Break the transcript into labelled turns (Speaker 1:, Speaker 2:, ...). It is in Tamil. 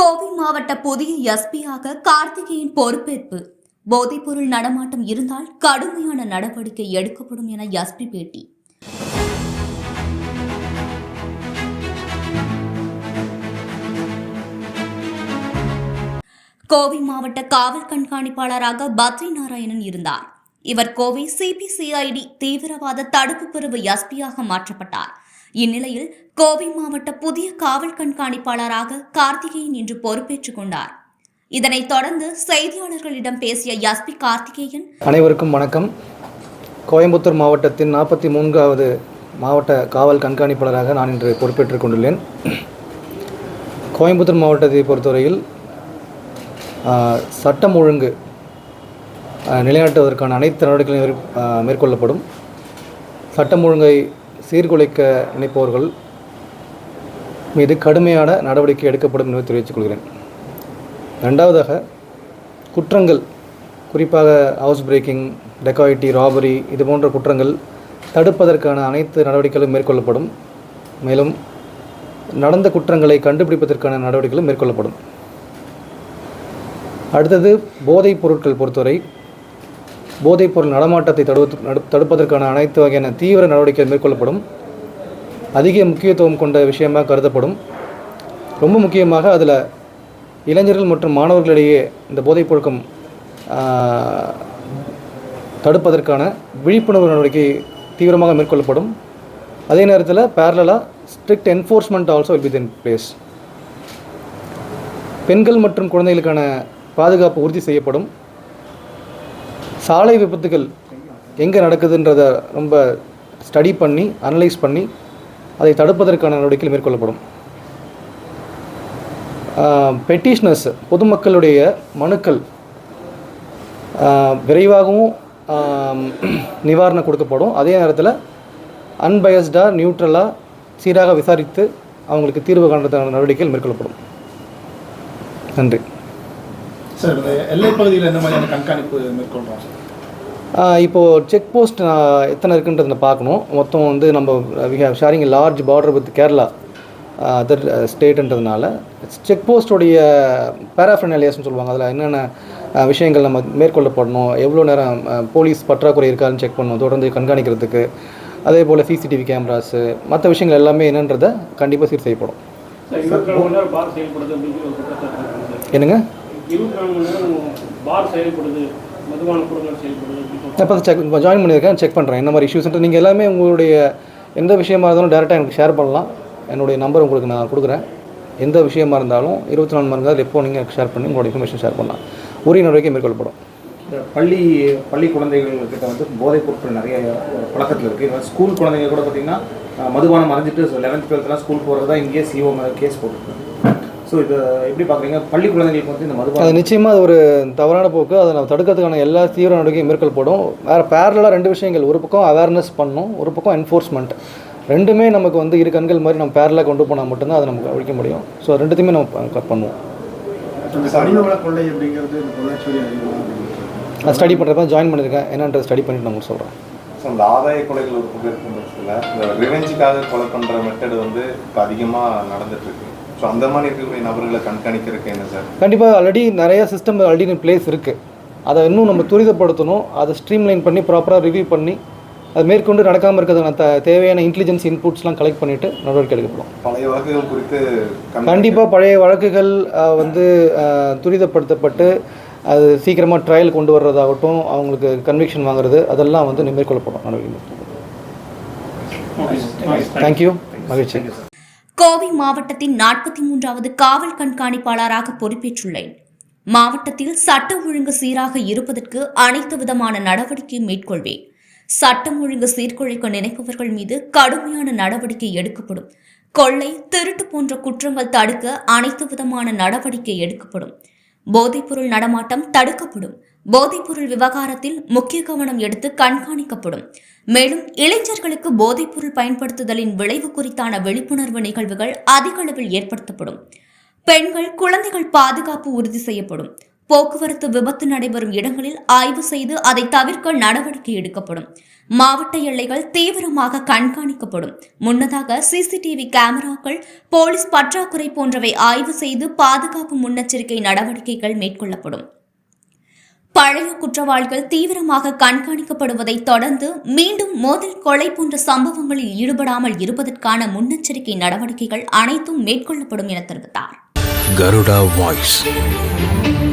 Speaker 1: கோவை மாவட்ட புதிய எஸ்பியாக கார்த்திகேயன் பொறுப்பேற்பு. போதைப்பொருள் நடமாட்டம் இருந்தால் கடுமையான நடவடிக்கை எடுக்கப்படும் என எஸ்பி பேட்டி. கோவை மாவட்ட காவல் கண்காணிப்பாளராக பத்ரி நாராயணன் இருந்தார். இவர் கோவை சிபிசிஐடி தீவிரவாத தடுப்பு பிரிவு எஸ்பியாக மாற்றப்பட்டார். இந்நிலையில் கோவை மாவட்ட புதிய காவல் கண்காணிப்பாளராக கார்த்திகேயன் இன்று பொறுப்பேற்றுக் கொண்டார். இதனைத் தொடர்ந்து செய்தியாளர்களிடம் பேசிய எஸ்பி கார்த்திகேயன்
Speaker 2: அனைவருக்கும் வணக்கம். கோயம்புத்தூர் மாவட்டத்தின் நாற்பத்தி மூன்றாவது மாவட்ட காவல் கண்காணிப்பாளராக நான் இன்று பொறுப்பேற்றுக் கொண்டுள்ளேன். கோயம்புத்தூர் மாவட்டத்தை பொறுத்தவரையில் சட்டம் ஒழுங்கு நிலைநாட்டுவதற்கான அனைத்து நடவடிக்கைகளும் மேற்கொள்ளப்படும். சட்டம் ஒழுங்கை சீர்குலைக்க நினைப்பவர்கள் மீது கடுமையான நடவடிக்கை எடுக்கப்படும் என்று தெரிவித்துக் கொள்கிறேன். ரெண்டாவதாக குற்றங்கள் குறிப்பாக ஹவுஸ் பிரேக்கிங் டெக்காயிட்டி ராபரி இது போன்ற குற்றங்கள் தடுப்பதற்கான அனைத்து நடவடிக்கைகளும் மேற்கொள்ளப்படும். மேலும் நடந்த குற்றங்களை கண்டுபிடிப்பதற்கான நடவடிக்கைகளும் மேற்கொள்ளப்படும். அடுத்தது போதைப் பொருட்கள் பொறுத்தவரை போதைப்பொருள் நடமாட்டத்தை தடுவது தடுப்பதற்கான அனைத்து வகையான தீவிர நடவடிக்கைகள் மேற்கொள்ளப்படும். அதிக முக்கியத்துவம் கொண்ட விஷயமாக கருதப்படும். ரொம்ப முக்கியமாக அதில் இளைஞர்கள் மற்றும் மாணவர்களிடையே இந்த போதைப் பொருட்கம் தடுப்பதற்கான விழிப்புணர்வு நடவடிக்கை தீவிரமாக மேற்கொள்ளப்படும். அதே நேரத்தில் பேரலாக strict enforcement also will be in place பெண்கள் மற்றும் குழந்தைகளுக்கான பாதுகாப்பு உறுதி செய்யப்படும். சாலை விபத்துகள் எங்கே நடக்குதுன்றதை ரொம்ப ஸ்டடி பண்ணி அனலைஸ் பண்ணி அதை தடுப்பதற்கான நடவடிக்கைகள் மேற்கொள்ளப்படும். பெட்டிஷனர்ஸ் பொதுமக்களுடைய மனுக்கள் விரைவாகவும் நிவாரணம் கொடுக்கப்படும். அதே நேரத்தில் அன்பயஸ்டாக நியூட்ரலாக சீராக விசாரித்து அவங்களுக்கு தீர்வு காண்றதுக்கான நடவடிக்கைகள் மேற்கொள்ளப்படும். நன்றி.
Speaker 3: சார் இந்த எல்லைப் பகுதியில் எந்த மாதிரியான கண்காணிப்பு மேற்கொள்கிறோம் சார்?
Speaker 2: ஆஹ் இப்போ செக் போஸ்ட் நான் எத்தனை இருக்குன்றதை பார்க்கணும். மொத்தம் வந்து நம்ம we have sharing large border with Kerala other ஸ்டேட்டுன்றதுனால check போஸ்டோடைய பேராஃபினாலியாஸ்னு சொல்லுவாங்க. அதில் என்னென்ன ஆஹ் விஷயங்கள் நம்ம மேற்கொள்ளப்படணும் எவ்வளோ நேரம் போலீஸ் பற்றாக்குறை இருக்கான்னு செக் பண்ணணும் தொடர்ந்து கண்காணிக்கிறதுக்கு. அதே போல் சிசிடிவி கேமராஸு மற்ற விஷயங்கள் எல்லாமே என்னன்றதை கண்டிப்பாக சீர் செய்யப்படும். என்னங்க?
Speaker 4: இருபத்தி நாலு மணி நேரம் பார் செயல்படுது மதுபான கூடங்கள் செயல்படுது
Speaker 2: இப்போ செக் ஜாயின் பண்ணியிருக்கேன் செக் பண்ணுறேன் என்ன மாதிரி இஷ்யூஸ்ன்ட்டு நீங்கள் எல்லாமே உங்களுடைய எந்த விஷயமா இருந்தாலும் டேரெக்டாக எனக்கு ஷேர் பண்ணலாம். என்னுடைய நம்பர் உங்களுக்கு நான் கொடுக்குறேன். எந்த விஷயமா இருந்தாலும் இருபத்தி நாலு மணி நேரம் எப்போ நீங்கள் ஷேர் பண்ணி உங்களோட இன்ஃபர்மேஷன் ஷேர் பண்ணலாம். உரிய நடவடிக்கை மேற்கொள்ளப்படும்.
Speaker 5: பள்ளி பள்ளி குழந்தைகள்கிட்ட வந்து போதைப் பொருட்கள் நிறைய பழக்கத்தில் இருக்குது ஸ்கூல் குழந்தைங்க கூட பார்த்தீங்கன்னா மதுபானம் மறைஞ்சிட்டு லெவன்த் டுவெல்த்லாம் ஸ்கூல் போகிறதா இங்கேயே சிஓ கேஸ் போட்டுருக்கு ஸோ இதை எப்படி பார்க்குறீங்க? பள்ளி குழந்தைங்களுக்கு வந்து இந்த
Speaker 2: அது
Speaker 5: மதுபானம்
Speaker 2: நிச்சயமாக அது ஒரு தவறான போக்கு. அதை நம்ம தடுக்கிறதுக்கான எல்லா தீவிர நடவடிக்கையும் மேற்கொள்ளப்படும் வேறு பேரலாக ரெண்டு விஷயங்கள். ஒரு பக்கம் அவேர்னஸ் பண்ணணும் ஒரு பக்கம் என்ஃபோர்ஸ்மெண்ட் ரெண்டுமே நமக்கு வந்து இரு கண்கள் மாதிரி நம்ம பேரலாக கொண்டு போனால் மட்டும்தான் அதை நமக்கு அழிக்க முடியும். ஸோ ரெண்டுத்தையுமே நம்ம பண்ணுவோம். நான் ஸ்டடி பண்ணுறப்ப ஜாயின் பண்ணியிருக்கேன். என்னன்றதை ஸ்டடி பண்ணிட்டு நான் உங்களுக்கு சொல்கிறேன்
Speaker 6: ஸோ இந்த ஆதாய கொலைகள் ஒரு பக்கம் இருக்கும் பட்சத்தில் இந்த ரிவெஞ்சுக்காக கொலை பண்ணுற மெத்தட் வந்து இப்போ அதிகமாக நடந்துட்டு இருக்கு. ஸோ அந்த மாதிரி இருக்கக்கூடிய நபர்களை கண்காணிக்கிறதுக்கு என்ன சார்?
Speaker 2: கண்டிப்பாக ஆல்ரெடி நிறைய சிஸ்டம் ஆல்ரெடி இன் பிளேஸ் இருக்குது அதை இன்னும் நம்ம துரிதப்படுத்தணும். அதை ஸ்ட்ரீம்லைன் பண்ணி ப்ராப்பராக ரிவ்யூ பண்ணி அது மேற்கொண்டு நடக்காமல் இருக்கிறதுக்கான த தேவையான இன்டெலிஜென்ஸ் இன்புட்ஸ்லாம் கலெக்ட் பண்ணிவிட்டு நடவடிக்கை எடுக்கப்படும்.
Speaker 6: பழைய வழக்குகள் குறித்து
Speaker 2: கண்டிப்பாக பழைய வழக்குகள் வந்து துரிதப்படுத்தப்பட்டு அது சீக்கிரமாக ட்ரையல் கொண்டு வர்றதாகட்டும் அவங்களுக்கு கன்விக்ஷன் வாங்குறது அதெல்லாம் வந்து மேற்கொள்ளப்படும் நடவடிக்கை தேங்க்யூ மகிழ்ச்சி.
Speaker 1: கோவை மாவட்டத்தின் நாற்பத்தி மூன்றாவது காவல் கண்காணிப்பாளராக பொறுப்பேற்றுள்ளேன். மாவட்டத்தில் சட்ட ஒழுங்கு சீராக இருப்பதற்கு அனைத்து விதமான நடவடிக்கையும் மேற்கொள்வேன். சட்டம் ஒழுங்கு சீர்குலைக்க நினைப்பவர்கள் மீது கடுமையான நடவடிக்கை எடுக்கப்படும். கொள்ளை திருட்டு போன்ற குற்றங்கள் தடுக்க அனைத்து விதமான நடவடிக்கை எடுக்கப்படும். போதைப்பொருள் நடமாட்டம் தடுக்கப்படும். போதைப்பொருள் விவகாரத்தில் முக்கிய கவனம் எடுத்து கண்காணிக்கப்படும். மேலும் இளைஞர்களுக்கு போதைப்பொருள் பயன்படுத்துதலின் விளைவு குறித்தான விழிப்புணர்வு நிகழ்வுகள் அதிக அளவில் ஏற்படுத்தப்படும். பெண்கள் குழந்தைகள் பாதுகாப்பு உறுதி செய்யப்படும். போக்குவரத்து விபத்து நடைபெறும் இடங்களில் ஆய்வு செய்து அதை தவிர்க்க நடவடிக்கை எடுக்கப்படும். மாவட்ட எல்லைகள் தீவிரமாக கண்காணிக்கப்படும். முன்னதாக சிசிடிவி கேமராக்கள் போலீஸ் பற்றாக்குறை போன்றவை ஆய்வு செய்து பாதுகாப்பு முன்னெச்சரிக்கை நடவடிக்கைகள் மேற்கொள்ளப்படும். பழைய குற்றவாளிகள் தீவிரமாக கண்காணிக்கப்படுவதை தொடர்ந்து மீண்டும் மோதல் கொலை போன்ற சம்பவங்களில் ஈடுபடாமல் இருப்பதற்கான முன்னெச்சரிக்கை நடவடிக்கைகள் அனைத்தும் மேற்கொள்ளப்படும் என தெரிவித்தார்.
Speaker 7: கருடா வாய்ஸ்.